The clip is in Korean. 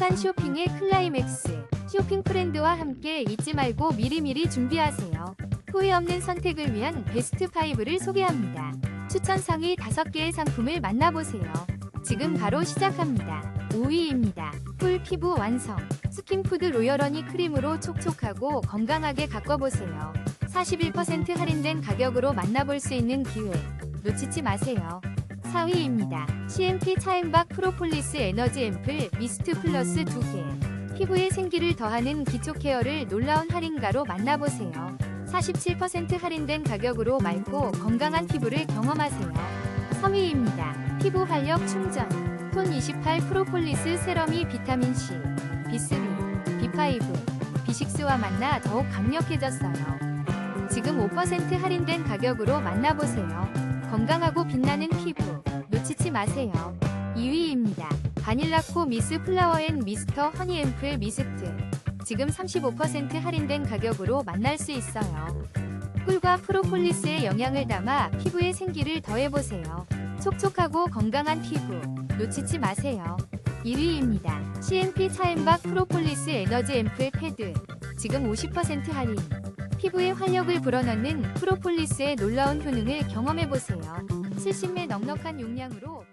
행복한 쇼핑의 클라이맥스. 쇼핑 프렌드와 함께 잊지 말고 미리미리 준비하세요. 후회 없는 선택을 위한 베스트 5를 소개합니다. 추천 상위 5개의 상품을 만나보세요. 지금 바로 시작합니다. 5위입니다. 풀 피부 완성. 스킨푸드 로열허니 크림으로 촉촉하고 건강하게 가꿔보세요. 41% 할인된 가격으로 만나볼 수 있는 기회. 놓치지 마세요. 4위입니다. CMP 차엠박 프로폴리스 에너지 앰플 미스트 플러스 2개. 피부에 생기를 더하는 기초 케어를 놀라운 할인가로 만나보세요. 47% 할인된 가격으로 맑고 건강한 피부를 경험하세요. 3위입니다. 피부 활력 충전. 톤 28 프로폴리스 세럼이 비타민C, B3, B5, B6와 만나 더욱 강력해졌어요. 지금 5% 할인된 가격으로 만나보세요. 건강하고 빛나는 피부 놓치지 마세요. 2위입니다. 바닐라코 미스 플라워 앤 미스터 허니 앰플 미스트 지금 35% 할인된 가격으로 만날 수 있어요. 꿀과 프로폴리스의 영양을 담아 피부에 생기를 더해보세요. 촉촉하고 건강한 피부 놓치지 마세요. 1위입니다. CNP 차엠박 프로폴리스 에너지 앰플 패드 지금 50% 할인 피부에 활력을 불어넣는 프로폴리스의 놀라운 효능을 경험해보세요. 70매 넉넉한 용량으로